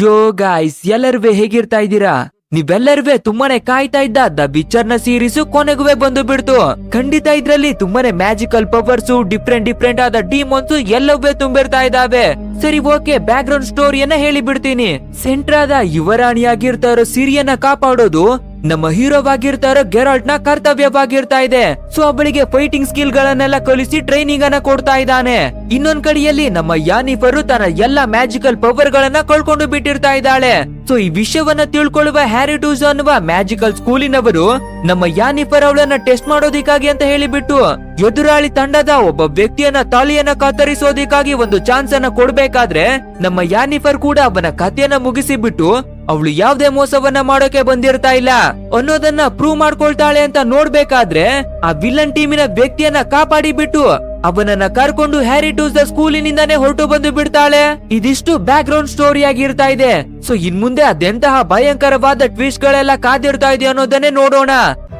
ಯೋ guys ಎಲ್ಲರೂ ಹೇಗಿರ್ತಾ ಇದ್ದೀರಾ? ನೀವೆಲ್ಲರೂ ತುಂಬಾನೇ ಕಾಯ್ತಾ ಇದ್ದ ದ ಪಿಕ್ಚರ್ನ ಸೀರೀಸ್ ಕೊನೆಗುವೆ ಬಂದು ಬಿಡ್ತು. ಖಂಡಿತ ಇದ್ರಲ್ಲಿ ತುಂಬಾನೇ ಮ್ಯಾಜಿಕಲ್ ಪವರ್ಸ್ ಡಿಫ್ರೆಂಟ್ ಡಿಫ್ರೆಂಟ್ ಆದ ಡಿಮೋನ್ಸ್ ಎಲ್ಲವೇ ತುಂಬಿರ್ತಾ ಇದಾವೆ ಸರಿ ಓಕೆ ಬ್ಯಾಕ್ ಗ್ರೌಂಡ್ ಸ್ಟೋರಿಯನ್ನ ಹೇಳಿ ಬಿಡ್ತೀನಿ ಸೆಂಟ್ರಾದ ಯುವರಾಣಿಯಾಗಿರ್ತಾರೋ ಸಿರಿಯನ್ನ ಕಾಪಾಡೋದು ನಮ್ಮ ಹೀರೋವಾಗಿರ್ತಾ ಇರೋ ಗೆರಾಲ್ಟ್ನ ಕರ್ತವ್ಯವಾಗಿರ್ತಾ ಇದೆ. ಸೊ ಅವಳಿಗೆ ಫೈಟಿಂಗ್ ಸ್ಕಿಲ್ ಗಳನ್ನೆಲ್ಲ ಕಲಿಸಿ ಟ್ರೈನಿಂಗ್ ಅನ್ನ ಕೊಡ್ತಾ ಇದ್ದಾನೆ. ಇನ್ನೊಂದ್ ಕಡೆಯಲ್ಲಿ ನಮ್ಮ ಯಾನಿಫರು ತನ್ನ ಎಲ್ಲಾ ಮ್ಯಾಜಿಕಲ್ ಪವರ್ ಗಳನ್ನ ಕಳ್ಕೊಂಡು ಬಿಟ್ಟಿರ್ತಾ ಇದ್ದಾಳೆ. ಸೊ ಈ ವಿಷಯವನ್ನ ತಿಳ್ಕೊಳ್ಳುವ ಹ್ಯಾರಿ ಟೂಸ್ ಅನ್ನುವ ಮ್ಯಾಜಿಕಲ್ ಸ್ಕೂಲಿನವರು ನಮ್ಮ ಯಾನಿಫರ್ ಅವಳನ್ನ ಟೆಸ್ಟ್ ಮಾಡೋದಿಕ್ಕಾಗಿ ಅಂತ ಹೇಳಿಬಿಟ್ಟು ಎದುರಾಳಿ ತಂಡದ ಒಬ್ಬ ವ್ಯಕ್ತಿಯನ್ನ ತಾಲಿಯನ್ನ ಕತ್ತರಿಸೋದಿಕ್ಕಾಗಿ ಒಂದು ಚಾನ್ಸ್ ಅನ್ನ ಕೊಡ್ಬೇಕಾದ್ರೆ ನಮ್ಮ ಯಾನಿಫರ್ ಕೂಡ ಅವನ ಕಥೆಯನ್ನ ಮುಗಿಸಿ ಬಿಟ್ಟು ಅವಳು ಯಾವ್ದೇ ಮೋಸವನ್ನ ಮಾಡೋಕೆ ಬಂದಿರ್ತಾ ಇಲ್ಲ. ಅನ್ನೋದನ್ನ ಪ್ರೂವ್ ಮಾಡ್ಕೊಳ್ತಾಳೆ ಅಂತ ನೋಡ್ಬೇಕಾದ್ರೆ ಆ ವಿಲನ್ ಟೀಮಿನ ವ್ಯಕ್ತಿಯನ್ನ ಕಾಪಾಡಿ ಬಿಟ್ಟು ಅವನನ್ನ ಕರ್ಕೊಂಡು ಹ್ಯಾರಿ ಟೂಸ್ ದ ಸ್ಕೂಲಿನಿಂದಾನೇ ಹೊರಟು ಬಂದು ಬಿಡ್ತಾಳೆ. ಇದಿಷ್ಟು ಬ್ಯಾಕ್ ಗ್ರೌಂಡ್ ಸ್ಟೋರಿ ಆಗಿರ್ತಾ ಇದೆ. ಸೊ ಇನ್ ಮುಂದೆ ಅದೆಂತಹ ಭಯಂಕರವಾದ ಟ್ವಿಸ್ಟ್ ಗಳೆಲ್ಲ ಕಾದಿರ್ತಾ ಇದೆ ಅನ್ನೋದನ್ನೇ ನೋಡೋಣ.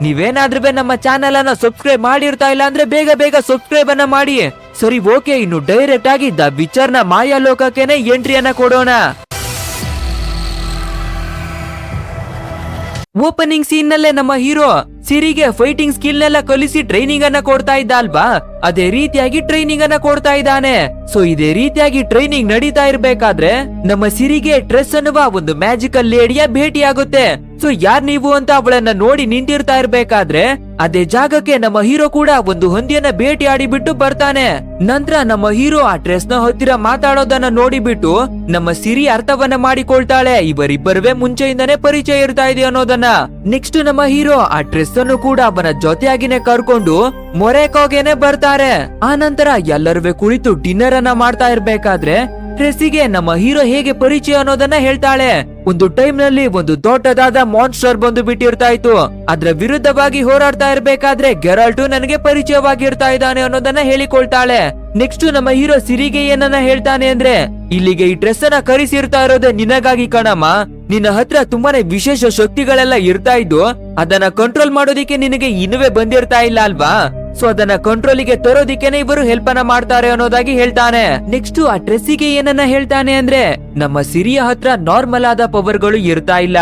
ನೀವೇನಾದ್ರೂ ನಮ್ಮ ಚಾನೆಲ್ ಅನ್ನ ಸಬ್ಸ್ಕ್ರೈಬ್ ಮಾಡಿರ್ತಾ ಇಲ್ಲ ಅಂದ್ರೆ ಬೇಗ ಬೇಗ ಸಬ್ಸ್ಕ್ರೈಬ್ ಅನ್ನ ಮಾಡಿ. ಸರಿ ಓಕೆ ಇನ್ನು ಡೈರೆಕ್ಟ್ ಆಗಿ ದ ವಿಚಾರ್ನ ಮಾಯಾ ಲೋಕಕ್ಕೆನೆ ಎಂಟ್ರಿಯನ್ನ ಕೊಡೋಣ. ಓಪನಿಂಗ್ ಸೀನ್ ನಲ್ಲೇ ನಮ್ಮ ಹೀರೋ ಸಿರಿಗೆ ಫೈಟಿಂಗ್ ಸ್ಕಿಲ್ ನೆಲ್ಲ ಕಲಿಸಿ ಟ್ರೈನಿಂಗ್ ಅನ್ನ ಕೊಡ್ತಾ ಇದ್ದ ಅಲ್ವಾ? ಅದೇ ರೀತಿಯಾಗಿ ಟ್ರೈನಿಂಗ್ ಅನ್ನ ಕೊಡ್ತಾ ಇದ್ದಾನೆ. ಸೊ ಇದೇ ರೀತಿಯಾಗಿ ಟ್ರೈನಿಂಗ್ ನಡೀತಾ ಇರ್ಬೇಕಾದ್ರೆ ನಮ್ಮ ಸಿರಿಗೆ ಡ್ರೆಸ್ ಅನ್ನುವ ಒಂದು ಮ್ಯಾಜಿಕಲ್ ಲೇಡಿಯ ಭೇಟಿಯಾಗುತ್ತೆ. ಸೊ ಯಾರ್ ನೀವು ಅಂತ ಅವಳನ್ನ ನೋಡಿ ನಿಂತಿರ್ತಾ ಇರ್ಬೇಕಾದ್ರೆ ಅದೇ ಜಾಗಕ್ಕೆ ನಮ್ಮ ಹೀರೋ ಕೂಡ ಒಂದು ಹೊಂದಿಯನ್ನ ಭೇಟಿ ಆಡಿಬಿಟ್ಟು ಬರ್ತಾನೆ. ನಂತರ ನಮ್ಮ ಹೀರೋ ಆ ಡ್ರೆಸ್ನ ಹತ್ತಿರ ಮಾತಾಡೋದನ್ನ ನೋಡಿಬಿಟ್ಟು ನಮ್ಮ ಸಿರಿ ಅರ್ಥವನ್ನ ಮಾಡಿಕೊಳ್ತಾಳೆ. ಇವರಿಬ್ಬರವೇ ಮುಂಚೆಯಿಂದನೇ ಪರಿಚಯ ಇರ್ತಾ ಇದೆ ಅನ್ನೋದನ್ನ. ನೆಕ್ಸ್ಟ್ ನಮ್ಮ ಹೀರೋ ಆ ಡ್ರೆಸ್ ಅನ್ನು ಕೂಡ ಅವನ ಜೊತೆಯಾಗಿನೇ ಕರ್ಕೊಂಡು ಮೊರೆಕೋಗೆನೆ ಬರ್ತಾರೆ. ಆ ನಂತರ ಎಲ್ಲರೂ ಕುಳಿತು ಡಿನ್ನರ್ ಅನ್ನ ಮಾಡ್ತಾ ಇರ್ಬೇಕಾದ್ರೆ ಡ್ರೆಸ್ಸಿಗೆ ನಮ್ಮ ಹೀರೋ ಹೇಗೆ ಪರಿಚಯ ಅನ್ನೋದನ್ನ ಹೇಳ್ತಾಳೆ. ಒಂದು ಟೈಮ್ನಲ್ಲಿ ಒಂದು ದೊಡ್ಡದಾದ ಮಾನ್ಸ್ಟರ್ ಬಂದು ಬಿಟ್ಟಿರ್ತಾ ಇತ್ತು ಅದ್ರ ವಿರುದ್ಧವಾಗಿ ಹೋರಾಡ್ತಾ ಇರ್ಬೇಕಾದ್ರೆ ಗೆರಾಲ್ಟು ನನಗೆ ಪರಿಚಯವಾಗಿರ್ತಾ ಇದ್ದಾನೆ ಅನ್ನೋದನ್ನ ಹೇಳಿಕೊಳ್ತಾಳೆ. ನೆಕ್ಸ್ಟ್ ನಮ್ಮ ಹೀರೋ ಸಿರಿಗೆ ಏನನ್ನ ಹೇಳ್ತಾನೆ ಅಂದ್ರೆ, ಇಲ್ಲಿಗೆ ಈ ಡ್ರೆಸ್ ಅನ್ನ ಕರೆಸಿರ್ತಾ ಇರೋದೇ ನಿನಗಾಗಿ ಕಣಮ್ಮ. ನಿನ್ನ ಹತ್ರ ತುಂಬಾನೇ ವಿಶೇಷ ಶಕ್ತಿಗಳೆಲ್ಲ ಇರ್ತಾ ಇದ್ದು, ಅದನ್ನ ಕಂಟ್ರೋಲ್ ಮಾಡೋದಿಕ್ಕೆ ನಿನಗೆ ಇನ್ನುವೇ ಬಂದಿರ್ತಾ ಇಲ್ಲ ಅಲ್ವಾ? ಸೊ ಅದನ್ನ ಕಂಟ್ರೋಲಿಗೆ ತರೋದಿಕ್ಕೆನೇ ಇವರು ಹೆಲ್ಪ್ ಅನ್ನ ಮಾಡ್ತಾರೆ ಅನ್ನೋದಾಗಿ ಹೇಳ್ತಾನೆ. ನೆಕ್ಸ್ಟ್ ಆ ಡ್ರೆಸ್ಸಿಗೆ ಏನನ್ನ ಹೇಳ್ತಾನೆ ಅಂದ್ರೆ, ನಮ್ಮ ಸಿರಿಯ ಹತ್ರ ನಾರ್ಮಲ್ ಆದ ಪವರ್ಗಳು ಇರ್ತಾ ಇಲ್ಲ.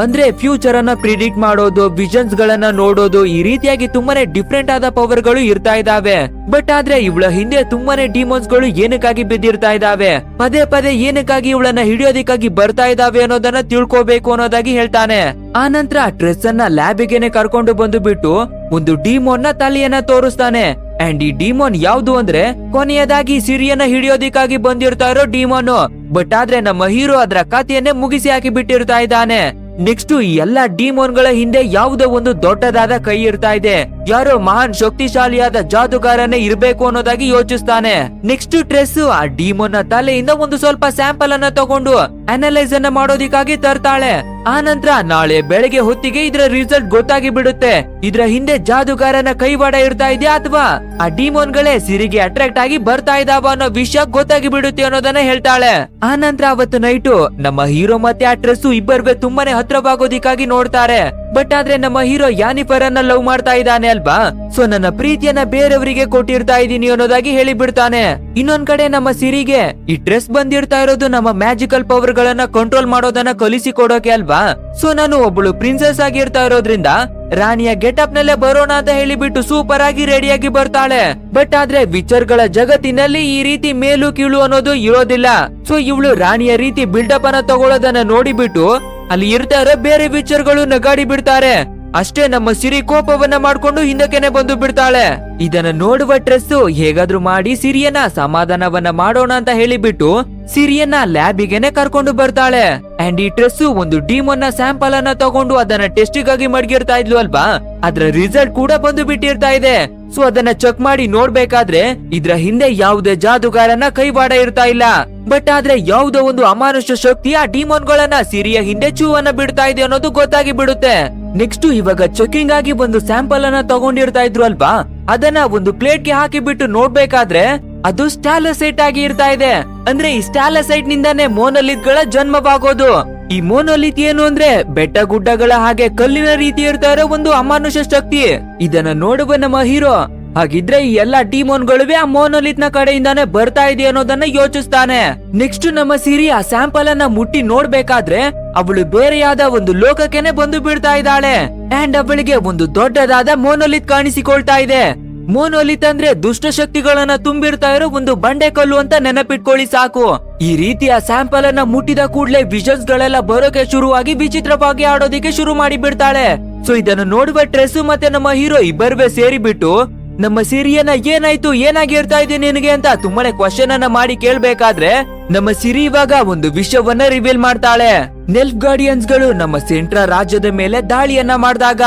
ಅಂದ್ರೆ ಫ್ಯೂಚರ್ ಅನ್ನ ಪ್ರಿಡಿಕ್ಟ್ ಮಾಡೋದು ವಿಷನ್ಸ್ ಗಳನ್ನ ನೋಡೋದು ಈ ರೀತಿಯಾಗಿ ತುಂಬಾನೇ ಡಿಫ್ರೆಂಟ್ ಆದ ಪವರ್ಗಳು ಇರ್ತಾ ಇದಾವೆ. ಬಟ್ ಆದ್ರೆ ಇವಳ ಹಿಂದೆ ತುಂಬಾನೇ ಡಿಮೋನ್ಸ್ಗಳು ಏನಕ್ಕಾಗಿ ಬಿದ್ದಿರ್ತಾ ಇದಾವೆ? ಪದೇ ಪದೇ ಏನಕ್ಕಾಗಿ ಇವಳನ್ನ ಹಿಡಿಯೋದಿಕ್ಕಾಗಿ ಬರ್ತಾ ಇದಾವೆ ಅನ್ನೋದನ್ನ ತಿಳ್ಕೋಬೇಕು ಅನ್ನೋದಾಗಿ ಹೇಳ್ತಾನೆ. ಆ ನಂತರ ಡ್ರೆಸ್ ಅನ್ನ ಲ್ಯಾಬಿಗೆನೆ ಕರ್ಕೊಂಡು ಬಂದು ಬಿಟ್ಟು ಒಂದು ಡಿಮೋನ್ನ ತಲೆಯನ್ನ ತೋರಿಸ್ತಾನೆ. ಅಂಡ್ ಈ ಡಿಮೋನ್ ಯಾವ್ದು ಅಂದ್ರೆ ಕೊನೆಯದಾಗಿ ಸಿರಿಯನ್ನ ಹಿಡಿಯೋದಿಕ್ಕಾಗಿ ಬಂದಿರ್ತಾ ಇರೋ ಡಿಮೋನ್ ಬಟ್ ಆದ್ರೆ ನಮ್ಮ ಹೀರೋ ಅದರ ಕಥೆಯನ್ನೇ ಮುಗಿಸಿ ಹಾಕಿ ಬಿಟ್ಟಿರ್ತಾ ಇದ್ದಾನೆ. ನೆಕ್ಸ್ಟ್ ಈ ಎಲ್ಲಾ ಡಿಮೋನ್ಗಳ ಹಿಂದೆ ಯಾವುದೋ ಒಂದು ದೊಡ್ಡದಾದ ಕೈ ಇರ್ತಾ ಇದೆ. ಯಾರೋ ಮಹಾನ್ ಶಕ್ತಿಶಾಲಿಯಾದ ಜಾದುಗಾರನೇ ಇರಬೇಕು ಅನ್ನೋದಾಗಿ ಯೋಚಿಸ್ತಾನೆ. ನೆಕ್ಸ್ಟ್ ಡ್ರೆಸ್ ಆ ಡಿಮೋನ್ನ ತಲೆಯಿಂದ ಒಂದು ಸ್ವಲ್ಪ ಸ್ಯಾಂಪಲ್ ಅನ್ನ ತಗೊಂಡು ಅನಲೈಸ್ ಅನ್ನ ಮಾಡೋದಿಕ್ಕಾಗಿ ತರ್ತಾಳೆ. ಆ ನಾಳೆ ಬೆಳಗ್ಗೆ ಹೊತ್ತಿಗೆ ಇದರ ರಿಸಲ್ಟ್ ಗೊತ್ತಾಗಿ ಬಿಡುತ್ತೆ. ಇದ್ರ ಹಿಂದೆ ಜಾದುಗಾರನ ಕೈವಾಡ ಇರ್ತಾ ಇದೆಯಾ ಅಥವಾ? ಆ ಡಿಮೋನ್ ಗಳೇ ಸಿರಿಗೆ ಅಟ್ರಾಕ್ಟ್ ಆಗಿ ಬರ್ತಾ ಇದಾವ ಅನ್ನೋ ವಿಷಯ ಗೊತ್ತಾಗಿ ಬಿಡುತ್ತೆ ಅನ್ನೋದನ್ನ ಹೇಳ್ತಾಳೆ. ಆ ಅವತ್ತು ನೈಟು ನಮ್ಮ ಹೀರೋ ಮತ್ತೆ ಆ ಇಬ್ಬರಿಗೆ ತುಂಬಾನೇ ಹತ್ರವಾಗೋದಿಕ್ಕಾಗಿ ನೋಡ್ತಾರೆ. ಬಟ್ ಆದ್ರೆ ನಮ್ಮ ಹೀರೋ ಯಾನಿಫರ್ ಅನ್ನ ಲವ್ ಮಾಡ್ತಾ ಇದ್ದಾನೆ ಅಲ್ವಾ? ಸೊ ನನ್ನ ಪ್ರೀತಿಯನ್ನ ಬೇರೆಯವರಿಗೆ ಕೊಟ್ಟಿರ್ತಾ ಇದೀನಿ ಅನ್ನೋದಾಗಿ ಹೇಳಿ ಬಿಡ್ತಾನೆ ಇನ್ನೊಂದ್ ಕಡೆ ನಮ್ಮ ಸಿರಿಗೆ ಈ ಡ್ರೆಸ್ ಬಂದಿರ್ತಾ ಇರೋದು ನಮ್ಮ ಮ್ಯಾಜಿಕಲ್ ಪವರ್ ಗಳನ್ನ ಕಂಟ್ರೋಲ್ ಮಾಡೋದನ್ನ ಕಲಿಸಿ ಕೊಡೋಕೆ ಅಲ್ವಾ? ಸೊ ನಾನು ಒಬ್ಬಳು ಪ್ರಿನ್ಸೆಸ್ ಆಗಿರ್ತಾ ಇರೋದ್ರಿಂದ ರಾಣಿಯ ಗೆಟಪ್ ನಲ್ಲೇ ಬರೋಣ ಅಂತ ಹೇಳಿಬಿಟ್ಟು ಸೂಪರ್ ಆಗಿ ರೆಡಿಯಾಗಿ ಬರ್ತಾಳೆ. ಬಟ್ ಆದ್ರೆ ವಿಚರ್ಗಳ ಜಗತ್ತಿನಲ್ಲಿ ಈ ರೀತಿ ಮೇಲು ಕೀಳು ಅನ್ನೋದು ಇರೋದಿಲ್ಲ. ಸೊ ಇವಳು ರಾಣಿಯ ರೀತಿ ಬಿಲ್ಡಪ್ ಅನ್ನ ತಗೊಳ್ಳೋದನ್ನ ನೋಡಿಬಿಟ್ಟು ಅಲ್ಲಿ ಇರ್ತಾರೆ ಬೇರೆ ವಿಚರ್ಗಳು ನಗಾಡಿ ಬಿಡ್ತಾರೆ. ಅಷ್ಟೇ ನಮ್ಮ ಸಿರಿ ಕೋಪವನ್ನ ಮಾಡ್ಕೊಂಡು ಹಿಂದಕ್ಕೆನೆ ಬಂದು ಬಿಡ್ತಾಳೆ. ಇದನ್ನ ನೋಡುವ ಡ್ರೆಸ್ ಹೇಗಾದ್ರೂ ಮಾಡಿ ಸಿರಿಯನ್ನ ಸಮಾಧಾನವನ್ನ ಮಾಡೋಣ ಅಂತ ಹೇಳಿಬಿಟ್ಟು ಸಿರಿಯನ್ನ ಲ್ಯಾಬಿಗೆನೆ ಕರ್ಕೊಂಡು ಬರ್ತಾಳೆ ಅಂಡ್ ಈ ಡ್ರೆಸ್ ಒಂದು ಡಿಮೋನ್ನ ಸ್ಯಾಂಪಲ್ ಅನ್ನ ತಗೊಂಡು ಅದನ್ನ ಟೆಸ್ಟಿಗಾಗಿ ಮಡಗಿರ್ತಾ ಇದ್ಲು ಅಲ್ವಾ? ಅದ್ರ ರಿಸಲ್ಟ್ ಕೂಡ ಬಂದು ಬಿಟ್ಟಿರ್ತಾ ಇದೆ. ಸೊ ಅದನ್ನ ಚೆಕ್ ಮಾಡಿ ನೋಡ್ಬೇಕಾದ್ರೆ ಇದ್ರ ಹಿಂದೆ ಯಾವುದೇ ಜಾದುಗಾರನ ಕೈವಾಡ ಇರ್ತಾ ಇಲ್ಲ. ಬಟ್ ಆದ್ರೆ ಯಾವುದೋ ಒಂದು ಅಮಾನುಷ್ಯ ಶಕ್ತಿ ಆ ಡಿಮೋನ್ ಗಳನ್ನ ಸಿರಿಯ ಹಿಂದೆ ಚೂವನ್ನ ಬಿಡ್ತಾ ಇದೆ ಅನ್ನೋದು ಗೊತ್ತಾಗಿ ಬಿಡುತ್ತೆ. ನೆಕ್ಸ್ಟ್ ಇವಾಗ ಚೆಕಿಂಗ್ ಆಗಿ ಒಂದು ಸ್ಯಾಂಪಲ್ ಅನ್ನ ತಗೊಂಡಿರ್ತಾ ಇದ್ರು ಅಲ್ವಾ? ಅದನ್ನ ಒಂದು ಪ್ಲೇಟ್ಗೆ ಹಾಕಿ ಬಿಟ್ಟು ನೋಡ್ಬೇಕಾದ್ರೆ ಅದು ಸ್ಟಾಲಸೈಟ್ ಆಗಿ ಇರ್ತಾ ಇದೆ. ಅಂದ್ರೆ ಈ ಸ್ಟಾಲಸೈಟ್ ನಿಂದಾನೇ ಮೋನಲಿತ್ಗಳ ಜನ್ಮವಾಗೋದು. ಈ ಮೋನೋಲಿತ್ ಏನು ಅಂದ್ರೆ ಬೆಟ್ಟ ಗುಡ್ಡಗಳ ಹಾಗೆ ಕಲ್ಲಿನ ರೀತಿ ಇರ್ತಾ ಇರೋ ಒಂದು ಅಮಾನುಷ ಶಕ್ತಿ. ಇದನ್ನ ನೋಡುವ ನಮ್ಮ ಹೀರೋ. ಹಾಗಿದ್ರೆ ಈ ಎಲ್ಲಾ ಡಿಮೋನ್ಗಳು ಆ ಮೋನೋಲಿತ್ನ ಕಡೆಯಿಂದಾನೆ ಬರ್ತಾ ಇದೆ ಅನ್ನೋದನ್ನ ಯೋಚಿಸ್ತಾನೆ. ನೆಕ್ಸ್ಟ್ ನಮ್ಮ ಸಿರಿ ಆ ಸ್ಯಾಂಪಲ್ ಅನ್ನ ಮುಟ್ಟಿ ನೋಡ್ಬೇಕಾದ್ರೆ ಅವಳು ಬೇರೆಯಾದ ಒಂದು ಲೋಕಕ್ಕೆನೆ ಬಂದು ಬಿಡ್ತಾ ಇದ್ದಾಳೆ. ಅಂಡ್ ಅವಳಿಗೆ ಒಂದು ದೊಡ್ಡದಾದ ಮೋನೋಲಿತ್ ಕಾಣಿಸಿಕೊಳ್ತಾ ಇದೆ. ಮೋನೋಲಿತ್ ಅಂದ್ರೆ ದುಷ್ಟ ಶಕ್ತಿಗಳನ್ನ ತುಂಬಿರ್ತಾ ಇರೋ ಒಂದು ಬಂಡೆ ಕಲ್ಲು ಅಂತ ನೆನಪಿಟ್ಕೊಳ್ಳಿ ಸಾಕು. ಈ ರೀತಿಯ ಸ್ಯಾಂಪಲ್ ಅನ್ನ ಮುಟ್ಟಿದ ಕೂಡಲೇ ವಿಷನ್ಸ್ ಗಳೆಲ್ಲ ಬರೋಕೆ ಶುರುವಾಗಿ ವಿಚಿತ್ರವಾಗಿ ಆಡೋದಿಕ್ಕೆ ಶುರು ಮಾಡಿ ಬಿಡ್ತಾಳೆ ಸೊ ಇದನ್ನು ನೋಡುವ ಟ್ರೆಸ್ ಮತ್ತೆ ನಮ್ಮ ಹೀರೋ ಇಬ್ಬರ್ವೇ ಸೇರಿಬಿಟ್ಟು, ನಮ್ಮ ಸಿರಿಯನ್ನ ಏನಾಯ್ತು? ಏನಾಗಿರ್ತಾ ಇದೆ ನಿನಗೆ? ಅಂತ ತುಂಬಾನೇ ಕ್ವಶನ್ ಅನ್ನ ಮಾಡಿ ಕೇಳ್ಬೇಕಾದ್ರೆ, ನಮ್ಮ ಸಿರಿ ಇವಾಗ ಒಂದು ವಿಷಯವನ್ನ ರಿವೀಲ್ ಮಾಡ್ತಾಳೆ. ನೆಲ್ಫ್ ಗಾರ್ಡಿಯನ್ಸ್ಗಳು ನಮ್ಮ ಸೆಂಟ್ರಾ ರಾಜ್ಯದ ಮೇಲೆ ದಾಳಿಯನ್ನ ಮಾಡಿದಾಗ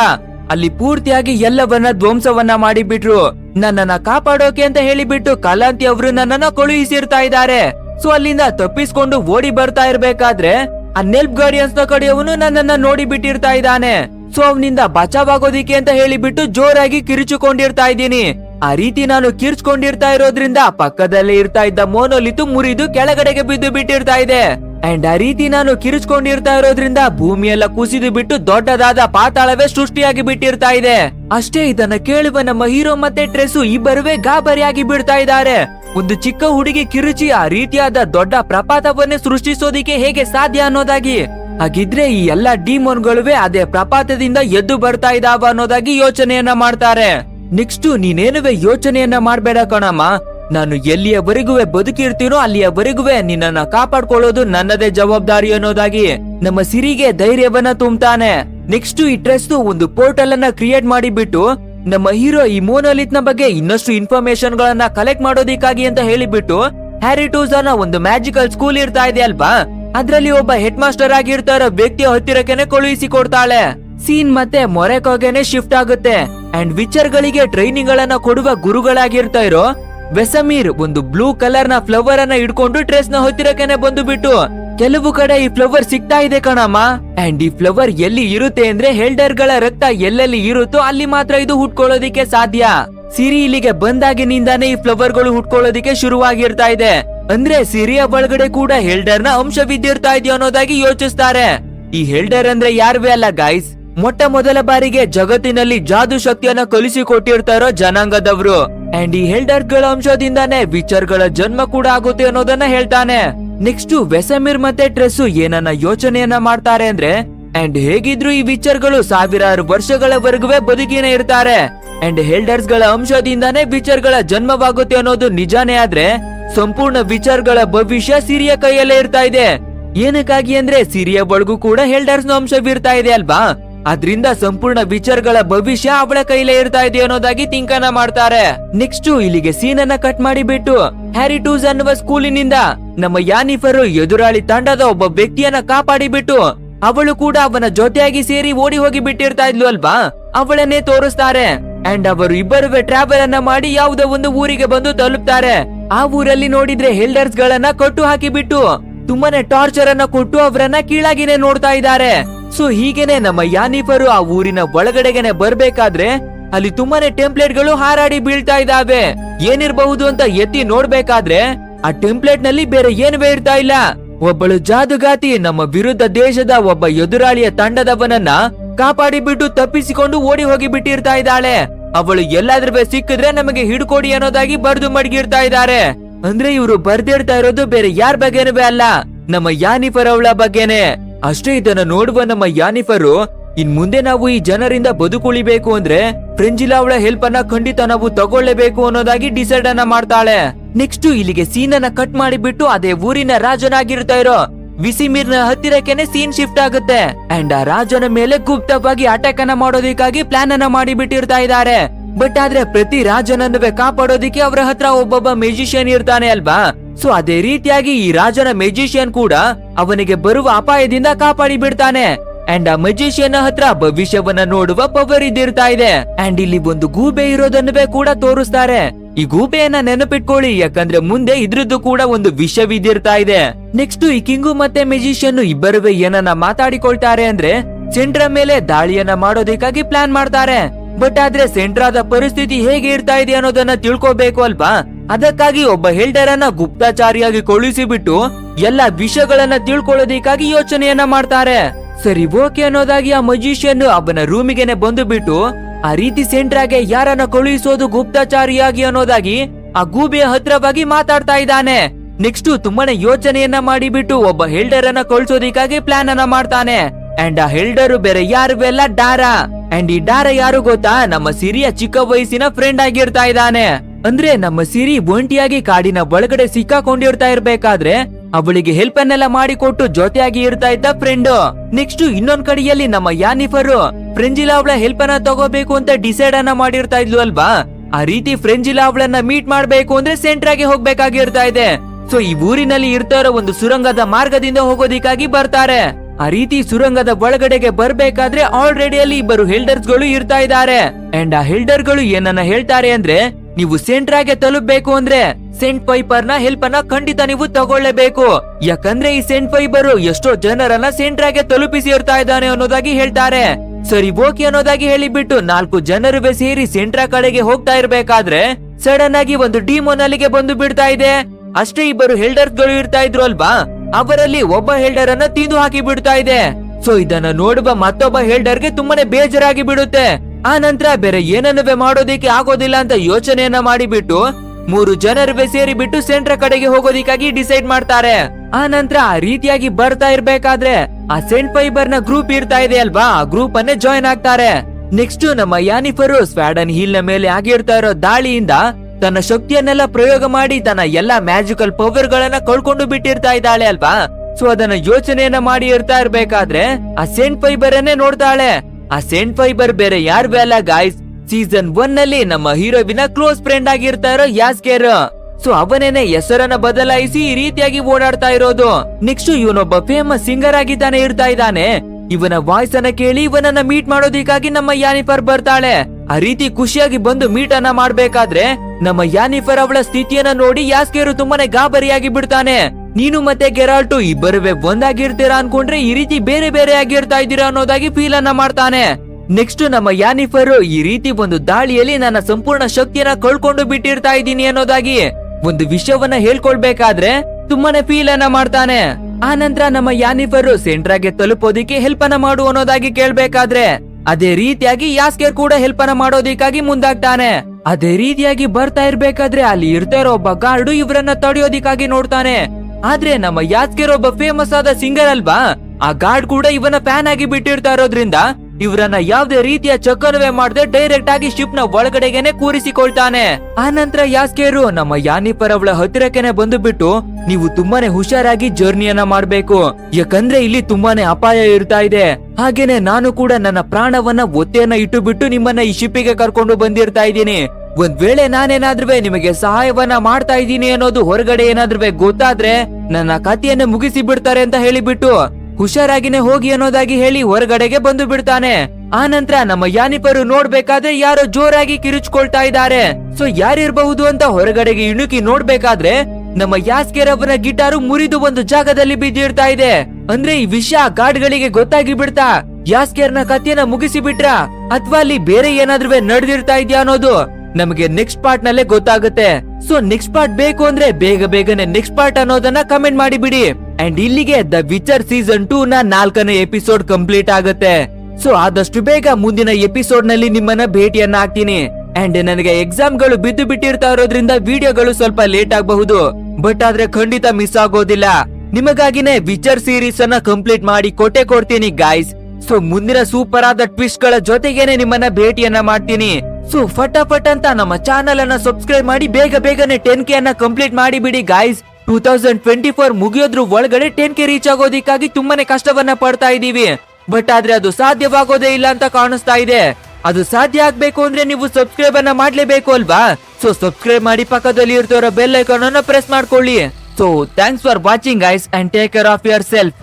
ಅಲ್ಲಿ ಪೂರ್ತಿಯಾಗಿ ಎಲ್ಲವನ್ನ ಧ್ವಂಸವನ್ನ ಮಾಡಿಬಿಟ್ರು. ನನ್ನನ್ನ ಕಾಪಾಡೋಕೆ ಅಂತ ಹೇಳಿಬಿಟ್ಟು ಕಲಾಂತಿ ಅವರು ನನ್ನನ್ನ ಕಳುಹಿಸಿರ್ತಾ ಇದ್ದಾರೆ. ಸೊ ಅಲ್ಲಿಂದ ತಪ್ಪಿಸ್ಕೊಂಡು ಓಡಿ ಬರ್ತಾ ಇರ್ಬೇಕಾದ್ರೆ, ಆ ನೆಲ್ಪ್ ಗಾರ್ಡಿಯನ್ಸ್ನ ಕಡೆಯವನು ನನ್ನನ್ನ ನೋಡಿ ಬಿಟ್ಟಿರ್ತಾ ಇದ್ದಾನೆ. ಸೊ ಅವನಿಂದ ಬಚಾವಾಗೋದಿಕ್ಕೆ ಅಂತ ಹೇಳಿಬಿಟ್ಟು ಜೋರಾಗಿ ಕಿರುಚಿಕೊಂಡಿರ್ತಾ ಇದ್ದೀನಿ. ಆ ರೀತಿ ನಾನು ಕಿರ್ಚ್ಕೊಂಡಿರ್ತಾ ಇರೋದ್ರಿಂದ ಪಕ್ಕದಲ್ಲೇ ಇರ್ತಾ ಇದ್ದ ಮೋನೋಲಿತು ಮುರಿದು ಕೆಳಗಡೆಗೆ ಬಿದ್ದು ಬಿಟ್ಟಿರ್ತಾ ಇದೆ. ಅಂಡ್ ಆ ರೀತಿ ನಾನು ಕಿರುಚ್ಕೊಂಡಿರ್ತಾ ಇರೋದ್ರಿಂದ ಭೂಮಿಯೆಲ್ಲ ಕುಸಿದು ಬಿಟ್ಟು ದೊಡ್ಡದಾದ ಪಾತಾಳವೇ ಸೃಷ್ಟಿಯಾಗಿ ಬಿಟ್ಟಿರ್ತಾ ಇದೆ. ಅಷ್ಟೇ ಇದನ್ನ ಕೇಳುವ ನಮ್ಮ ಹೀರೋ ಮತ್ತೆ ಟ್ರೆಸ್ಸು ಇಬ್ಬರುವೆ ಗಾಬರಿಯಾಗಿ ಬಿಡ್ತಾ ಇದ್ದಾರೆ. ಒಂದು ಚಿಕ್ಕ ಹುಡುಗಿ ಕಿರುಚಿ ಆ ರೀತಿಯಾದ ದೊಡ್ಡ ಪ್ರಪಾತವನ್ನೇ ಸೃಷ್ಟಿಸೋದಿಕ್ಕೆ ಹೇಗೆ ಸಾಧ್ಯ ಅನ್ನೋದಾಗಿ. ಹಾಗಿದ್ರೆ ಈ ಎಲ್ಲಾ ಡಿಮೋನ್ಗಳುವೆ ಅದೇ ಪ್ರಪಾತದಿಂದ ಎದ್ದು ಬರ್ತಾ ಇದಾವ ಅನ್ನೋದಾಗಿ ಯೋಚನೆಯನ್ನ ಮಾಡ್ತಾರೆ. ನೆಕ್ಸ್ಟ್ ನೀನೇನುವೆ ಯೋಚನೆಯನ್ನ ಮಾಡ್ಬೇಡ ಕಣಮ್ಮ. ನಾನು ಎಲ್ಲಿಯವರೆಗೂ ಬದುಕಿರ್ತೀನೋ ಅಲ್ಲಿಯವರೆಗೂ ನಿನ್ನನ್ನ ಕಾಪಾಡ್ಕೊಳ್ಳೋದು ನನ್ನದೇ ಜವಾಬ್ದಾರಿ ಅನ್ನೋದಾಗಿ ನಮ್ಮ ಸಿರಿಗೆ ಧೈರ್ಯವನ್ನ ತುಂಬತಾನೆ. ನೆಕ್ಸ್ಟ್ ಈ ಡ್ರೆಸ್ ಒಂದು ಪೋರ್ಟಲ್ ಅನ್ನ ಕ್ರಿಯೇಟ್ ಮಾಡಿಬಿಟ್ಟು ನಮ್ಮ ಹೀರೋ ಈ ಮೋನೋಲಿತ್ನ ಬಗ್ಗೆ ಇನ್ನಷ್ಟು ಇನ್ಫಾರ್ಮೇಶನ್ ಗಳನ್ನ ಕಲೆಕ್ಟ್ ಮಾಡೋದಿಕ್ಕಾಗಿ ಅಂತ ಹೇಳಿಬಿಟ್ಟು ಹ್ಯಾರಿ ಟೂಸನ ಒಂದು ಮ್ಯಾಜಿಕಲ್ ಸ್ಕೂಲ್ ಇರ್ತಾ ಇದೆ ಅಲ್ವಾ? ಅದ್ರಲ್ಲಿ ಒಬ್ಬ ಹೆಡ್ ಮಾಸ್ಟರ್ ಇರೋ ವ್ಯಕ್ತಿಯ ಹತ್ತಿರಕ್ಕೆ ಕಳುಹಿಸಿ ಕೊಡ್ತಾಳೆ ಸೀನ್ ಮತ್ತೆ ಮೊರೆಕೋಗೆನೆ ಶಿಫ್ಟ್ ಆಗುತ್ತೆ. ಅಂಡ್ ವಿಚರ್ ಗಳಿಗೆ ಟ್ರೈನಿಂಗ್ ಗಳನ್ನ ಕೊಡುವ ಗುರುಗಳಾಗಿರ್ತಾ ಇರೋ ವೆಸಮೀರ್ ಒಂದು ಬ್ಲೂ ಕಲರ್ನ ಫ್ಲವರ್ ಅನ್ನ ಇಟ್ಕೊಂಡು ಡ್ರೆಸ್ನ ಹತ್ತಿರಕ್ಕೆನೆ ಬಂದು ಬಿಟ್ಟು ಕೆಲವು ಕಡೆ ಈ ಫ್ಲವರ್ ಸಿಗ್ತಾ ಇದೆ ಕಣಮ್ಮ. ಅಂಡ್ ಈ ಫ್ಲವರ್ ಎಲ್ಲಿ ಇರುತ್ತೆ ಅಂದ್ರೆ ಹೆಲ್ಡರ್ಗಳ ರಕ್ತ ಎಲ್ಲೆಲ್ಲಿ ಇರುತ್ತೋ ಅಲ್ಲಿ ಮಾತ್ರ ಇದು ಹುಟ್ಕೊಳ್ಳೋದಿಕ್ಕೆ ಸಾಧ್ಯ. ಸಿರಿ ಇಲ್ಲಿಗೆ ಬಂದಾಗಿನಿಂದಾನೇ ಈ ಫ್ಲವರ್ಗಳು ಹುಟ್ಕೊಳ್ಳೋದಿಕ್ಕೆ ಶುರುವಾಗಿರ್ತಾ ಇದೆ. ಅಂದ್ರೆ ಸಿರಿಯ ಒಳಗಡೆ ಕೂಡ ಹೆಲ್ಡರ್ನ ಅಂಶವಿದ್ದಿರ್ತಾ ಇದೆಯೋ ಅನ್ನೋದಾಗಿ ಯೋಚಿಸ್ತಾರೆ. ಈ ಹೆಲ್ಡರ್ ಅಂದ್ರೆ ಯಾರ್ವೇ ಅಲ್ಲ ಗಾಯ್ಸ್ ಮೊಟ್ಟ ಮೊದಲ ಬಾರಿಗೆ ಜಗತ್ತಿನಲ್ಲಿ ಜಾದು ಶಕ್ತಿಯನ್ನ ಕಲಿಸಿಕೊಟ್ಟಿರ್ತಾರೋ ಜನಾಂಗದವರು. ಅಂಡ್ ಈ ಗಳ ಅಂಶದಿಂದಾನೇ ವಿಚರ್ಗಳ ಜನ್ಮ ಕೂಡ ಆಗುತ್ತೆ ಅನ್ನೋದನ್ನ ಹೇಳ್ತಾನೆ. ನೆಕ್ಸ್ಟ್ ವೆಸಮಿರ್ ಮತ್ತೆ ಟ್ರೆಸ್ ಏನನ್ನ ಯೋಚನೆಯನ್ನ ಮಾಡ್ತಾರೆ ಅಂದ್ರೆ ಅಂಡ್ ಹೇಗಿದ್ರು ಈ ವಿಚರ್ಗಳು ಸಾವಿರಾರು ವರ್ಷಗಳವರೆಗೂ ಬದುಕಿನ ಇರ್ತಾರೆ. ಅಂಡ್ ಹೆಲ್ಡರ್ಸ್ಗಳ ಅಂಶದಿಂದಾನೇ ವಿಚರ್ಗಳ ಜನ್ಮವಾಗುತ್ತೆ ಅನ್ನೋದು ನಿಜಾನೇ ಆದ್ರೆ, ಸಂಪೂರ್ಣ ವಿಚಾರಗಳ ಭವಿಷ್ಯ ಸಿರಿಯ ಕೈಯಲ್ಲೇ ಇರ್ತಾ ಇದೆ. ಏನಕ್ಕಾಗಿ ಅಂದ್ರೆ, ಸಿರಿಯ ಒಳಗೂ ಕೂಡ ಹೆಲ್ಡರ್ಸ್ನ ಅಂಶವಿರ್ತಾ ಇದೆ ಅಲ್ವಾ? ಅದ್ರಿಂದ ಸಂಪೂರ್ಣ ವಿಚಾರಗಳ ಭವಿಷ್ಯ ಅವಳ ಕೈಲೇ ಇರ್ತಾ ಇದೆ ಅನ್ನೋದಾಗಿ ತಿಂಕನ ಮಾಡ್ತಾರೆ. ನೆಕ್ಸ್ಟ್ ಇಲ್ಲಿಗೆ ಸೀನ್ ಅನ್ನ ಕಟ್ ಮಾಡಿ ಬಿಟ್ಟು ಹ್ಯಾರಿ ಟೂಸ್ ಅನ್ನುವ ಸ್ಕೂಲಿನಿಂದ ನಮ್ಮ ಯಾನಿಫರು ಎದುರಾಳಿ ತಂಡದ ಒಬ್ಬ ವ್ಯಕ್ತಿಯನ್ನ ಕಾಪಾಡಿ ಬಿಟ್ಟು, ಅವಳು ಕೂಡ ಅವನ ಜೊತೆಯಾಗಿ ಸೇರಿ ಓಡಿ ಹೋಗಿ ಬಿಟ್ಟಿರ್ತಾ ಇದ್ಲು ಅಲ್ವಾ? ಅವಳನ್ನೇ ತೋರಿಸ್ತಾರೆ. ಅಂಡ್ ಅವರು ಇಬ್ಬರು ಟ್ರಾವೆಲ್ ಅನ್ನ ಮಾಡಿ ಯಾವುದೋ ಒಂದು ಊರಿಗೆ ಬಂದು ತಲುಪ್ತಾರೆ. ಆ ಊರಲ್ಲಿ ನೋಡಿದ್ರೆ ಹೆಲ್ಡರ್ಸ್ ಗಳನ್ನ ಕಟ್ಟು ಹಾಕಿ ಬಿಟ್ಟು ತುಂಬಾನೇ ಟಾರ್ಚರ್ ಅನ್ನ ಕೊಟ್ಟು ಅವರನ್ನ ಕೀಳಾಗಿನೇ ನೋಡ್ತಾ ಇದ್ದಾರೆ. ಸೊ ಹೀಗೇನೆ ನಮ್ಮ ಯಾನಿಫರು ಆ ಊರಿನ ಒಳಗಡೆಗೆನೆ ಬರ್ಬೇಕಾದ್ರೆ ಅಲ್ಲಿ ತುಂಬಾನೇ ಟೆಂಪ್ಲೇಟ್ಗಳು ಹಾರಾಡಿ ಬೀಳ್ತಾ ಇದಾವೆ ಏನಿರಬಹುದು ಅಂತ ಎತ್ತಿ ನೋಡ್ಬೇಕಾದ್ರೆ ಆ ಟೆಂಪ್ಲೇಟ್ನಲ್ಲಿ ಬೇರೆ ಏನುವೇ ಇರ್ತಾ ಇಲ್ಲ. ಒಬ್ಬಳು ಜಾದುಗಾತಿ ನಮ್ಮ ವಿರುದ್ಧ ದೇಶದ ಒಬ್ಬ ಎದುರಾಳಿಯ ತಂಡದವನನ್ನ ಕಾಪಾಡಿ ಬಿಟ್ಟು ತಪ್ಪಿಸಿಕೊಂಡು ಓಡಿ ಹೋಗಿ ಬಿಟ್ಟಿರ್ತಾ ಇದ್ದಾಳೆ. ಅವಳು ಎಲ್ಲಾದ್ರೂ ಸಿಕ್ಕಿದ್ರೆ ನಮಗೆ ಹಿಡ್ಕೊಡಿ ಅನ್ನೋದಾಗಿ ಬರ್ದು ಮಡಗಿರ್ತಾ ಇದ್ದಾರೆ. ಅಂದ್ರೆ ಇವರು ಬರ್ದೇಡ್ತಾ ಇರೋದು ಬೇರೆ ಯಾರ ಬಗ್ಗೆನೂ ಅಲ್ಲ. ನಮ್ಮ ಯಾನಿಫರ್ ಅವಳ ಬಗ್ಗೆನೆ. ಅಷ್ಟೇ ಇದನ್ನ ನೋಡುವ ನಮ್ಮ ಯಾನಿಫರು, ಇನ್ ಮುಂದೆ ನಾವು ಈ ಜನರಿಂದ ಬದುಕುಳಿಬೇಕು ಅಂದ್ರೆ ಫ್ರೆಂಜಿಲಾ ಅವಳ ಹೆಲ್ಪ್ ಅನ್ನ ಖಂಡಿತ ನಾವು ತಗೊಳ್ಳೇಬೇಕು ಅನ್ನೋದಾಗಿ ಡಿಸೈಡ್ ಅನ್ನ ಮಾಡ್ತಾಳೆ. ನೆಕ್ಸ್ಟ್ ಇಲ್ಲಿಗೆ ಸೀನ್ ಅನ್ನ ಕಟ್ ಮಾಡಿಬಿಟ್ಟು ಅದೇ ಊರಿನ ರಾಜನಾಗಿರ್ತಾ ಇರೋ ವಿಸಿಮಿರ್ನ ಹತ್ತಿರಕ್ಕೆನೆ ಸೀನ್ ಶಿಫ್ಟ್ ಆಗುತ್ತೆ. ಅಂಡ್ ಆ ರಾಜನ ಮೇಲೆ ಗುಪ್ತವಾಗಿ ಅಟ್ಯಾಕ್ ಅನ್ನ ಮಾಡೋದಕ್ಕಾಗಿ ಪ್ಲಾನ್ ಅನ್ನ ಮಾಡಿ ಬಿಟ್ಟಿರ್ತಾ ಇದ್ದಾರೆ. ಬಟ್ ಆದ್ರೆ ಪ್ರತಿ ರಾಜನನ್ನು ಕಾಪಾಡೋದಿಕ್ಕೆ ಅವರ ಹತ್ರ ಒಬ್ಬೊಬ್ಬ ಮೆಜಿಷಿಯನ್ ಇರ್ತಾನೆ ಅಲ್ವಾ? ಸೊ ಅದೇ ರೀತಿಯಾಗಿ ಈ ರಾಜನ ಮೆಜಿಷಿಯನ್ ಕೂಡ ಅವನಿಗೆ ಬರುವ ಅಪಾಯದಿಂದ ಕಾಪಾಡಿ ಬಿಡ್ತಾನೆ. ಅಂಡ್ ಆ ಮೆಜಿಷಿಯನ್ ಹತ್ರ ಭವಿಷ್ಯವನ್ನ ನೋಡುವ ಪವರ್ ಇದ್ದಿರ್ತಾ ಇದೆ. ಅಂಡ್ ಇಲ್ಲಿ ಒಂದು ಗೂಬೆ ಇರೋದನ್ನವೇ ಕೂಡ ತೋರಿಸ್ತಾರೆ. ಈ ಗೂಬೆಯನ್ನ ನೆನಪಿಟ್ಕೊಳ್ಳಿ, ಯಾಕಂದ್ರೆ ಮುಂದೆ ಇದ್ರದ್ದು ಕೂಡ ಒಂದು ವಿಷವಿದ್ದಿರ್ತಾ ಇದೆ. ನೆಕ್ಸ್ಟ್ ಈ ಕಿಂಗು ಮತ್ತೆ ಮೆಜಿಷಿಯನ್ ಇಬ್ಬರುವೆ ಏನನ್ನ ಮಾತಾಡಿಕೊಳ್ತಾರೆ ಅಂದ್ರೆ ಸೆಂಟ್ರ ಮೇಲೆ ದಾಳಿಯನ್ನ ಮಾಡೋದಕ್ಕಾಗಿ ಪ್ಲಾನ್ ಮಾಡ್ತಾರೆ. ಬಟ್ ಆದ್ರೆ ಸೆಂಟ್ರಾದ ಪರಿಸ್ಥಿತಿ ಹೇಗೆ ಇರ್ತಾ ಇದೆ ಅನ್ನೋದನ್ನ ತಿಳ್ಕೋಬೇಕು ಅಲ್ವಾ? ಅದಕ್ಕಾಗಿ ಒಬ್ಬ ಹೆಲ್ಡರನ್ನ ಗುಪ್ತಾಚಾರಿಯಾಗಿ ಕಳುಹಿಸಿ ಬಿಟ್ಟು ಎಲ್ಲ ವಿಷಯಗಳನ್ನ ತಿಳ್ಕೊಳ್ಳೋದಕ್ಕಾಗಿ ಯೋಚನೆಯನ್ನ ಮಾಡ್ತಾರೆ. ಸರಿ, ಓಕೆ ಅನ್ನೋದಾಗಿ ಆ ಮಜಿಷಿಯನ್ ಅವನ ರೂಮಿಗೆನೆ ಬಂದು ಬಿಟ್ಟು ಆ ರೀತಿ ಸೆಂಟ್ರಾಗೆ ಯಾರನ್ನ ಕಳುಹಿಸೋದು ಗುಪ್ತಚಾರಿಯಾಗಿ ಅನ್ನೋದಾಗಿ ಆ ಗೂಬೆಯ ಹತ್ರವಾಗಿ ಮಾತಾಡ್ತಾ ಇದ್ದಾನೆ. ನೆಕ್ಸ್ಟ್ ತುಂಬಾನೇ ಯೋಚನೆಯನ್ನ ಮಾಡಿಬಿಟ್ಟು ಒಬ್ಬ ಹೆಲ್ಡರ್ ಅನ್ನ ಕಳ್ಸೋದಿಕ್ಕಾಗಿ ಪ್ಲಾನ್ ಅನ್ನ ಮಾಡ್ತಾನೆ. ಅಂಡ್ ಆ ಹೆಲ್ಡರ್ ಬೇರೆ ಯಾರು ಎಲ್ಲ ಡಾರಾ ಅಂಡ್ ಈ ಡಾರ ಯಾರು ಗೊತ್ತಾ? ನಮ್ಮ ಸಿರಿಯ ಚಿಕ್ಕ ವಯಸ್ಸಿನ ಫ್ರೆಂಡ್ ಆಗಿರ್ತಾ ಇದ್ದಾನೆ. ಅಂದ್ರೆ ನಮ್ಮ ಸಿರಿ ಒಂಟಿಯಾಗಿ ಕಾಡಿನ ಒಳಗಡೆ ಸಿಕ್ಕಾಕೊಂಡಿರ್ತಾ ಇರ್ಬೇಕಾದ್ರೆ ಅವಳಿಗೆ ಹೆಲ್ಪ್ ಅನ್ನೆಲ್ಲ ಮಾಡಿಕೊಟ್ಟು ಜೊತೆಯಾಗಿ ಇರ್ತಾ ಇದ್ದ ಫ್ರೆಂಡ್ ನೆಕ್ಸ್ಟ್ ಇನ್ನೊಂದ್ ಕಡೆಯಲ್ಲಿ ನಮ್ಮ ಯಾನಿಫರ್ ಫ್ರೆಂಜಿಲಾ ಅವಳ ಹೆಲ್ಪ್ ಅನ್ನ ತಗೋಬೇಕು ಅಂತ ಡಿಸೈಡ್ ಅನ್ನ ಮಾಡಿರ್ತಾ ಇದ್ಲು ಅಲ್ವಾ? ಆ ರೀತಿ ಫ್ರೆಂಜಿಲಾ ಅವಳನ್ನ ಮೀಟ್ ಮಾಡ್ಬೇಕು ಅಂದ್ರೆ ಸೆಂಟ್ರಾಗೆ ಹೋಗ್ಬೇಕಾಗಿರ್ತಾ ಇದೆ. ಸೊ ಈ ಊರಿನಲ್ಲಿ ಇರ್ತಾರೋ ಒಂದು ಸುರಂಗದ ಮಾರ್ಗದಿಂದ ಹೋಗೋದಿಕ್ಕಾಗಿ ಬರ್ತಾರೆ. ಆ ರೀತಿ ಸುರಂಗದ ಒಳಗಡೆಗೆ ಬರ್ಬೇಕಾದ್ರೆ ಆಲ್ರೆಡಿ ಅಲ್ಲಿ ಇಬ್ಬರು ಹೆಲ್ಡರ್ಸ್ಗಳು ಇರ್ತಾ ಇದ್ದಾರೆ. ಅಂಡ್ ಆ ಹೆಲ್ಡರ್ಗಳು ಏನನ್ನ ಹೇಳ್ತಾರೆ ಅಂದ್ರೆ, ನೀವು ಸೆಂಟ್ರಾಗೆ ತಲುಪಬೇಕು ಅಂದ್ರೆ ಸೆಂಟ್ ಫೈಬರ್ನ ಹೆಲ್ಪ್ ಅನ್ನ ಖಂಡಿತ ನೀವು ತಗೊಳ್ಳೇಬೇಕು. ಯಾಕಂದ್ರೆ ಈ ಸೆಂಟ್ ಫೈಬರ್ ಎಷ್ಟೋ ಜನರನ್ನ ಸೆಂಟ್ರಾಗೆ ತಲುಪಿಸಿ ಇರ್ತಾ ಇದ್ದಾನೆ ಅನ್ನೋದಾಗಿ ಹೇಳ್ತಾರೆ. ಸರಿ, ಓಕೆ ಅನ್ನೋದಾಗಿ ಹೇಳಿಬಿಟ್ಟು ನಾಲ್ಕು ಜನರು ಸೇರಿ ಸೆಂಟ್ರಾ ಕಡೆಗೆ ಹೋಗ್ತಾ ಇರ್ಬೇಕಾದ್ರೆ ಸಡನ್ ಆಗಿ ಒಂದು ಡಿಮೋನ್ ಅಲ್ಲಿಗೆ ಬಂದು ಬಿಡ್ತಾ ಇದೆ. ಅಷ್ಟೇ ಇಬ್ಬರು ಹೆಲ್ಡರ್ಸ್ಗಳು ಇರ್ತಾ ಇದ್ರು ಅಲ್ವಾ? ಅವರಲ್ಲಿ ಒಬ್ಬ ಹೆಲ್ಡರ್ ಅನ್ನ ತಿಂದು ಹಾಕಿ ಬಿಡ್ತಾ ಇದೆ. ಸೊ ಇದನ್ನ ನೋಡುವ ಮತ್ತೊಬ್ಬ ಹೆಲ್ಡರ್ಗೆ ತುಂಬಾನೇ ಬೇಜಾರಾಗಿ ಬಿಡುತ್ತೆ. ಆ ನಂತರ ಬೇರೆ ಏನನ್ನವೇ ಮಾಡೋದಿಕ್ಕೆ ಆಗೋದಿಲ್ಲ ಅಂತ ಯೋಚನೆಯನ್ನ ಮಾಡಿಬಿಟ್ಟು ಮೂರು ಜನರು ಸೇರಿ ಬಿಟ್ಟು ಸೆಂಟ್ರ ಕಡೆಗೆ ಹೋಗೋದಿಕ್ಕಾಗಿ ಡಿಸೈಡ್ ಮಾಡ್ತಾರೆ. ಆ ನಂತರ ಆ ರೀತಿಯಾಗಿ ಬರ್ತಾ ಇರ್ಬೇಕಾದ್ರೆ ಆ ಸೆಂಟ್ ಫೈಬರ್ನ ಗ್ರೂಪ್ ಇರ್ತಾ ಇದೆ ಅಲ್ವಾ? ಆ ಗ್ರೂಪ್ ಅನ್ನೇ ಜಾಯಿನ್ ಆಗ್ತಾರೆ. ನೆಕ್ಸ್ಟ್ ನಮ್ಮ ಯಾನಿಫರು, ಸ್ವಾಡನ್ ಹಿಲ್ನ ಮೇಲೆ ಆಗಿರ್ತಾ ಇರೋ ದಾಳಿಯಿಂದ ತನ್ನ ಶಕ್ತಿಯನ್ನೆಲ್ಲ ಪ್ರಯೋಗ ಮಾಡಿ ತನ್ನ ಎಲ್ಲಾ ಮ್ಯಾಜಿಕಲ್ ಪವರ್ ಗಳನ್ನ ಕಳ್ಕೊಂಡು ಬಿಟ್ಟಿರ್ತಾ ಇದ್ದಾಳೆ ಅಲ್ವಾ? ಸೊ ಅದನ್ನ ಯೋಚನೆಯನ್ನ ಮಾಡಿ ಇರ್ತಾ ಇರ್ಬೇಕಾದ್ರೆ ಆ ಸೆಂಟ್ ಫೈಬರ್ ಅನ್ನೇ ನೋಡ್ತಾಳೆ. ಆ ಸೆಂಟ್ ಫೈಬರ್ ಬೇರೆ ಯಾರು ಬೇಲ ಗಾಯ್ಸ್ ಸೀಸನ್ ಒನ್ನಲ್ಲಿ ನಮ್ಮ ಹೀರೋವಿನ ಕ್ಲೋಸ್ ಫ್ರೆಂಡ್ ಆಗಿರ್ತಾ ಇರೋ ಯಾಸ್ಕೇರ್ ಸೊ ಅವನೇನೆ ಹೆಸರನ್ನ ಬದಲಾಯಿಸಿ ಈ ರೀತಿಯಾಗಿ ಓಡಾಡ್ತಾ ಇರೋದು. ನೆಕ್ಸ್ಟ್ ಇವನೊಬ್ಬ ಫೇಮಸ್ ಸಿಂಗರ್ ಆಗಿದ್ದಾನೆ, ಇರ್ತಾ ಇದ್ದಾನೆ. ಇವನ ವಾಯ್ಸ್ ಅನ್ನ ಕೇಳಿ ಇವನನ್ನ ಮೀಟ್ ಮಾಡೋದಿಕ್ಕಾಗಿ ನಮ್ಮ ಯಾನಿಫರ್ ಬರ್ತಾಳೆ. ಆ ರೀತಿ ಖುಷಿಯಾಗಿ ಬಂದು ಮೀಟ್ ಅನ್ನ ಮಾಡ್ಬೇಕಾದ್ರೆ ನಮ್ಮ ಯಾನಿಫರ್ ಅವಳ ಸ್ಥಿತಿಯನ್ನ ನೋಡಿ ಯಾಸ್ಕೇರು ತುಂಬಾನೇ ಗಾಬರಿಯಾಗಿ ಬಿಡ್ತಾನೆ. ನೀನು ಮತ್ತೆ ಗೆರಾಲ್ಟು ಇಬ್ಬರವೇ ಒಂದಾಗಿರ್ತೀರಾ ಅನ್ಕೊಂಡ್ರೆ ಈ ರೀತಿ ಬೇರೆ ಬೇರೆ ಆಗಿರ್ತಾ ಇದ್ದೀರಾ ಅನ್ನೋದಾಗಿ ಫೀಲ್ ಅನ್ನ ಮಾಡ್ತಾನೆ. ನೆಕ್ಸ್ಟ್ ನಮ್ಮ ಯಾನಿಫರ್ ಈ ರೀತಿ ಒಂದು ದಾಳಿಯಲ್ಲಿ ನನ್ನ ಸಂಪೂರ್ಣ ಶಕ್ತಿಯನ್ನ ಕಳ್ಕೊಂಡು ಬಿಟ್ಟಿರ್ತಾ ಇದ್ದೀನಿ ಅನ್ನೋದಾಗಿ ಒಂದು ವಿಷಯವನ್ನ ಹೇಳ್ಕೊಳ್ಬೇಕಾದ್ರೆ ತುಂಬಾನೇ ಫೀಲ್ ಅನ್ನ ಮಾಡ್ತಾನೆ. ಆ ನಂತರ ನಮ್ಮ ಯಾನಿಫರ್ ಸೆಂಟ್ರಾಗೆ ತಲುಪೋದಿಕ್ಕೆ ಹೆಲ್ಪ್ ಅನ್ನ ಮಾಡು ಅನ್ನೋದಾಗಿ ಕೇಳ್ಬೇಕಾದ್ರೆ ಅದೇ ರೀತಿಯಾಗಿ ಯಾಸ್ಕೇರ್ ಕೂಡ ಹೆಲ್ಪ್ ಅನ್ನ ಮಾಡೋದಿಕ್ಕಾಗಿ ಮುಂದಾಗ್ತಾನೆ. ಅದೇ ರೀತಿಯಾಗಿ ಬರ್ತಾ ಇರ್ಬೇಕಾದ್ರೆ ಅಲ್ಲಿ ಇರ್ತಾ ಇರೋ ಒಬ್ಬ ಗಾರ್ಡು ಇವರನ್ನ ತಡೆಯೋದಿಕ್ಕಾಗಿ ನೋಡ್ತಾನೆ. ಆದ್ರೆ ನಮ್ಮ ಯಾಸ್ಕೇರ್ ಒಬ್ಬ ಫೇಮಸ್ ಆದ ಸಿಂಗರ್ ಅಲ್ವಾ? ಆ ಗಾರ್ಡ್ ಕೂಡ ಇವನ ಫ್ಯಾನ್ ಆಗಿ ಬಿಟ್ಟಿರ್ತಾ ಇರೋದ್ರಿಂದ ಇವರನ್ನ ಯಾವ್ದೇ ರೀತಿಯ ಚಕ್ಕನವೇ ಮಾಡದೆ ಡೈರೆಕ್ಟ್ ಆಗಿ ಶಿಪ್ನ ಒಳಗಡೆಗೆನೆ ಕೂರಿಸಿಕೊಳ್ತಾನೆ. ಆ ನಂತರ ಯಾಸ್ಕೇರು, ನಮ್ಮ ಯಾನಿ ಪರವಳ ಹತ್ತಿರಕ್ಕೆನೆ ಬಂದು ಬಿಟ್ಟು ನೀವು ತುಂಬಾನೇ ಹುಷಾರಾಗಿ ಜರ್ನಿಯನ್ನ ಮಾಡ್ಬೇಕು. ಯಾಕಂದ್ರೆ ಇಲ್ಲಿ ತುಂಬಾನೇ ಅಪಾಯ ಇರ್ತಾ ಇದೆ. ಹಾಗೇನೆ ನಾನು ಕೂಡ ನನ್ನ ಪ್ರಾಣವನ್ನ ಒತ್ತೆಯನ್ನ ಇಟ್ಟು ಬಿಟ್ಟು ನಿಮ್ಮನ್ನ ಈ ಶಿಪ್ಪಿಗೆ ಕರ್ಕೊಂಡು ಬಂದಿರ್ತಾ ಇದ್ದೀನಿ. ಒಂದ್ ವೇಳೆ ನಾನೇನಾದ್ರೂ ನಿಮಗೆ ಸಹಾಯವನ್ನ ಮಾಡ್ತಾ ಇದ್ದೀನಿ ಅನ್ನೋದು ಹೊರಗಡೆ ಏನಾದ್ರೂ ಗೊತ್ತಾದ್ರೆ ನನ್ನ ಕಥೆಯನ್ನ ಮುಗಿಸಿ ಬಿಡ್ತಾರೆ ಅಂತ ಹೇಳಿಬಿಟ್ಟು ಹುಷಾರಾಗಿನೇ ಹೋಗಿ ಅನ್ನೋದಾಗಿ ಹೇಳಿ ಹೊರಗಡೆಗೆ ಬಂದು ಬಿಡ್ತಾನೆ. ಆ ನಂತರ ನಮ್ಮ ಯಾನಿಪರು ನೋಡ್ಬೇಕಾದ್ರೆ ಯಾರೋ ಜೋರಾಗಿ ಕಿರುಚ್ಕೊಳ್ತಾ ಇದ್ದಾರೆ. ಸೊ ಯಾರಿರ್ಬಹುದು ಅಂತ ಹೊರಗಡೆಗೆ ಇಣುಕಿ ನೋಡ್ಬೇಕಾದ್ರೆ ನಮ್ಮ ಯಾಸ್ಕೇರ್ ಅವರ ಗಿಟಾರು ಮುರಿದು ಒಂದು ಜಾಗದಲ್ಲಿ ಬಿದ್ದಿರ್ತಾ ಇದೆ. ಅಂದ್ರೆ ಈ ವಿಷಯ ಗಾಡ್ಗಳಿಗೆ ಗೊತ್ತಾಗಿ ಬಿಡ್ತಾ. ಯಾಸ್ಕೇರ್ನ ಕಥೆಯನ್ನ ಮುಗಿಸಿ ಬಿಟ್ರ ಅಥವಾ ಅಲ್ಲಿ ಬೇರೆ ಏನಾದ್ರೂ ನಡೆದಿರ್ತಾ ಇದ್ಯಾ ಅನ್ನೋದು ನಮಗೆ ನೆಕ್ಸ್ಟ್ ಪಾರ್ಟ್ ನಲ್ಲೇ ಗೊತ್ತಾಗುತ್ತೆ. ಸೊ ನೆಕ್ಸ್ಟ್ ಪಾರ್ಟ್ ಬೇಕು ಅಂದ್ರೆ ಬೇಗ ಬೇಗನೆ ನೆಕ್ಸ್ಟ್ ಪಾರ್ಟ್ ಅನ್ನೋದನ್ನ ಕಮೆಂಟ್ ಮಾಡಿ ಬಿಡಿ. ಅಂಡ್ ಇಲ್ಲಿಗೆ ದ ವಿಚರ್ ಸೀಸನ್ ಟೂ ನ ನಾಲ್ಕನೇ ಎಪಿಸೋಡ್ ಕಂಪ್ಲೀಟ್ ಆಗುತ್ತೆ. ಸೊ ಆದಷ್ಟು ಬೇಗ ಮುಂದಿನ ಎಪಿಸೋಡ್ನಲ್ಲಿ ನಿಮ್ಮನ್ನ ಭೇಟಿಯನ್ನ ಹಾಕ್ತೀನಿ. ಅಂಡ್ ನನಗೆ ಎಕ್ಸಾಮ್ಗಳು ಬಿದ್ದು ಬಿಟ್ಟಿರ್ತಾ ಇರೋದ್ರಿಂದ ವಿಡಿಯೋಗಳು ಸ್ವಲ್ಪ ಲೇಟ್ ಆಗಬಹುದು. ಬಟ್ ಆದ್ರೆ ಖಂಡಿತ ಮಿಸ್ ಆಗೋದಿಲ್ಲ. ನಿಮಗಾಗಿನೇ ವಿಚರ್ ಸೀರೀಸ್ ಅನ್ನ ಕಂಪ್ಲೀಟ್ ಮಾಡಿ ಕೊಟ್ಟೆ ಕೊಡ್ತೀನಿ ಗಾಯ್ಸ್ ಸೊ ಮುಂದಿನ ಸೂಪರ್ ಆದ ಟ್ವಿಸ್ಟ್ಗಳ ಜೊತೆಗೇನೆ ನಿಮ್ಮನ್ನ ಭೇಟಿಯನ್ನ ಮಾಡ್ತೀನಿ. ಸೊ ಫಟಾಫಟ್ ಅಂತ ನಮ್ಮ ಚಾನಲ್ ಅನ್ನ ಸಬ್ಸ್ಕ್ರೈಬ್ ಮಾಡಿ ಬೇಗ ಬೇಗನೆ ಟೆನ್ ಕೆ ಅನ್ನ ಕಂಪ್ಲೀಟ್ ಮಾಡಿ ಬಿಡಿ guys two thousand twenty four ಮುಗಿಯೋದ್ರ ಒಳಗಡೆ ಟೆನ್ ಕೆ ರೀಚ್ ಆಗೋದಿಕ್ಕಾಗಿ ತುಂಬಾನೇ ಕಷ್ಟವನ್ನ ಪಡ್ತಾ ಇದೀವಿ ಬಟ್ ಆದ್ರೆ ಅದು ಸಾಧ್ಯವಾಗೋದೇ ಇಲ್ಲ ಅಂತ ಕಾಣಿಸ್ತಾ ಇದೆ. ಅದು ಸಾಧ್ಯ ಆಗ್ಬೇಕು ಅಂದ್ರೆ ನೀವು ಸಬ್ಸ್ಕ್ರೈಬ್ ಅನ್ನ ಮಾಡ್ಲೇಬೇಕು ಅಲ್ವಾ? ಸೊ ಸಬ್ಸ್ಕ್ರೈಬ್ ಮಾಡಿ ಪಕ್ಕದಲ್ಲಿ ಇರ್ತಿರೋ ಬೆಲ್ ಐಕಾನ್ ಅನ್ನ ಪ್ರೆಸ್ ಮಾಡ್ಕೊಳ್ಳಿ. So thanks for watching guys and take care of yourself